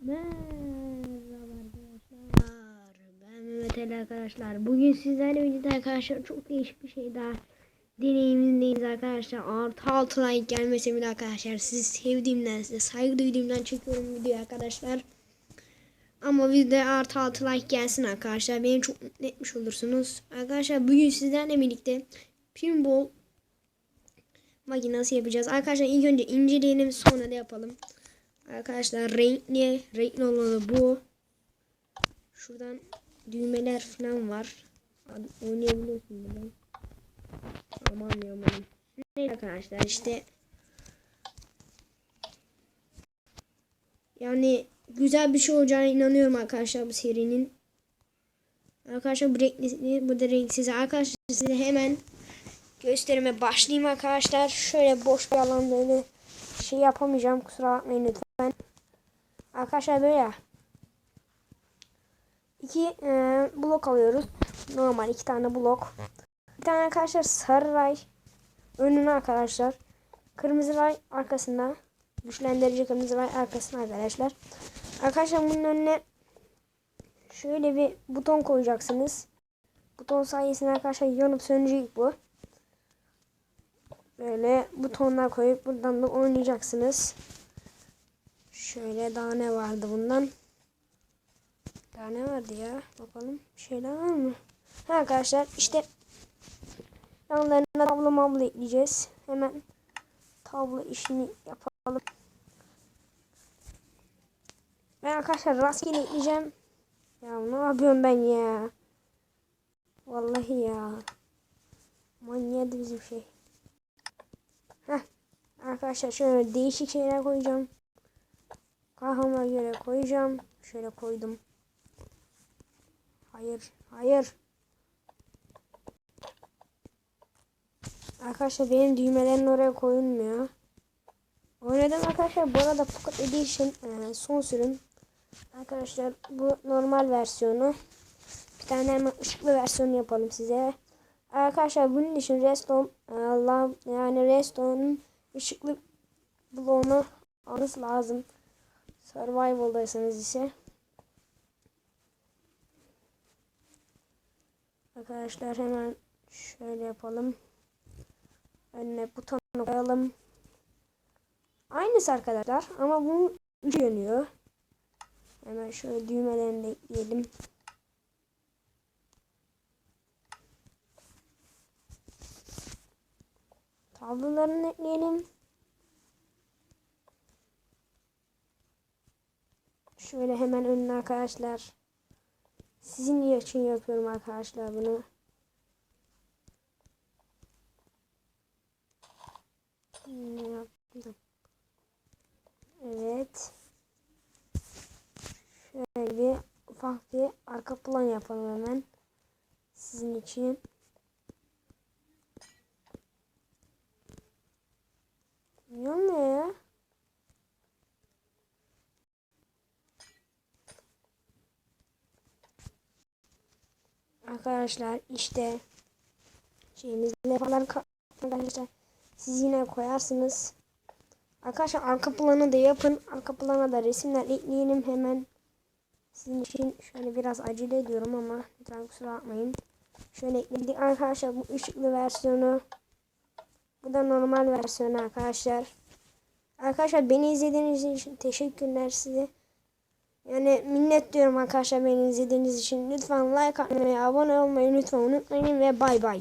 Merhaba arkadaşlar. Ben Mehmet Ali arkadaşlar. Bugün sizlerle birlikte arkadaşlar çok değişik bir şey daha deneyimindeyiz arkadaşlar. Artı altı like gelmese bile arkadaşlar sizi sevdiğimden size saygı duyduğumdan çekiyorum videoyu arkadaşlar. Ama videoda artı altı like gelsin arkadaşlar. Beni çok mutlu etmiş olursunuz. Arkadaşlar bugün sizlerle birlikte pinball makinesi yapacağız. Arkadaşlar ilk önce inceleyelim sonra da yapalım. Arkadaşlar renkli, renkli olanı bu. Şuradan düğmeler falan var. Oynayabiliyorsun buradan. Aman ya aman. Arkadaşlar işte. Yani güzel bir şey olacağına inanıyorum arkadaşlar bu serinin. Arkadaşlar bu renkli, bu da renksiz. Arkadaşlar size hemen gösterime başlayayım arkadaşlar. Şöyle boş bir alanda öyle şey yapamayacağım. Kusura bakmayın lütfen. Arkadaşlar böyle iki e, blok alıyoruz. Normal iki tane blok. Bir tane arkadaşlar sarı ray önüne arkadaşlar. Kırmızı ray arkasında. Güçlendirici kırmızı ray arkasına arkadaşlar. Arkadaşlar bunun önüne şöyle bir buton koyacaksınız. Buton sayesinde arkadaşlar yanıp sönecek bu. Böyle butonlar koyup buradan da oynayacaksınız. Şöyle daha ne vardı bundan? Daha ne vardı ya? Bakalım. Bir şeyler var mı? Ha arkadaşlar işte yanlarına tablo mablo ekleyeceğiz. Hemen tablo işini yapalım. Ben arkadaşlar rastgele ekleyeceğim. Ya ne yapıyorum ben ya? Vallahi ya. Manyadı bizim şey. Heh. Arkadaşlar şöyle değişik şeyler koyacağım. Kafama göre koyacağım. Şöyle koydum. Hayır. Hayır. Arkadaşlar benim düğmelerin oraya koyulmuyor. Oynadım arkadaşlar. Bu arada Pocket Edition e, son sürüm. Arkadaşlar bu normal versiyonu. Bir tane hemen ışıklı versiyonu yapalım size. Arkadaşlar bunun için Redstone Allah yani Redstone'un ışıklı bloğunu almanız lazım. Survival'daysanız ise. Arkadaşlar hemen şöyle yapalım. Önüne butonu koyalım. Aynısı arkadaşlar ama bu üçü yönüyor. Hemen şöyle düğmelerini de ekleyelim. Tablolarını ekleyelim. Şöyle hemen önüne arkadaşlar. Sizin için yapıyorum arkadaşlar bunu. Ne yaptım? Evet. Şöyle bir ufak bir arka plan yapalım hemen. Sizin için. Ne oluyor ya? Arkadaşlar işte şeyimiz levhalar arkadaşlar siz yine koyarsınız. Arkadaşlar arka planı da yapın. Arka plana da resimler ekleyelim hemen. Sizin için şöyle biraz acele ediyorum ama lütfen kusura bakmayın. Şöyle ekledik arkadaşlar bu ışıklı versiyonu. Bu da normal versiyonu arkadaşlar. Arkadaşlar beni izlediğiniz için teşekkürler size. Yani minnet diyorum arkadaşlar beni izlediğiniz için. Lütfen like atmayı, abone olmayı lütfen unutmayın ve bay bay.